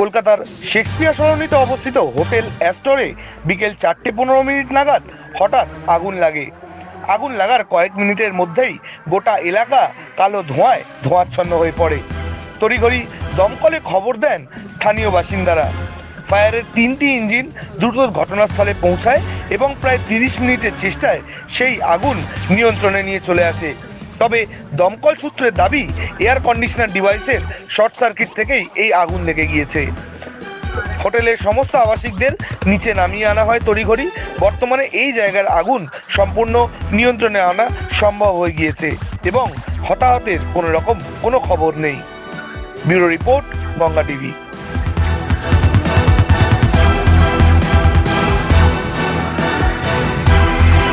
কলকাতার শেক্সপিয়ার সরণিতে অবস্থিত হোটেল অ্যাস্টরে বিকেল চারটে পনেরো মিনিট নাগাদ হঠাৎ আগুন লাগে। আগুন লাগার কয়েক মিনিটের মধ্যেই গোটা এলাকা কালো ধোঁয়ায় ধোঁয়াচ্ছন্ন হয়ে পড়ে। তড়িঘড়ি দমকলে খবর দেন স্থানীয় বাসিন্দারা। ফায়ারের তিনটি ইঞ্জিন দ্রুত ঘটনাস্থলে পৌঁছায় এবং প্রায় তিরিশ মিনিটের চেষ্টায় সেই আগুন নিয়ন্ত্রণে নিয়ে চলে আসে। তবে দমকল সূত্রের দাবি এয়ার কন্ডিশনার ডিভাইসের শর্ট সার্কিট থেকেই এই আগুন লেগে গিয়েছে। হোটেলের সমস্ত আবাসিকদের নিচে নামিয়ে আনা হয় তড়িঘড়ি। বর্তমানে এই জায়গার আগুন সম্পূর্ণ নিয়ন্ত্রণে আনা সম্ভব হয়ে গিয়েছে এবং হতাহতের কোনো রকম কোনো খবর নেই। Bureau report, Ganga TV.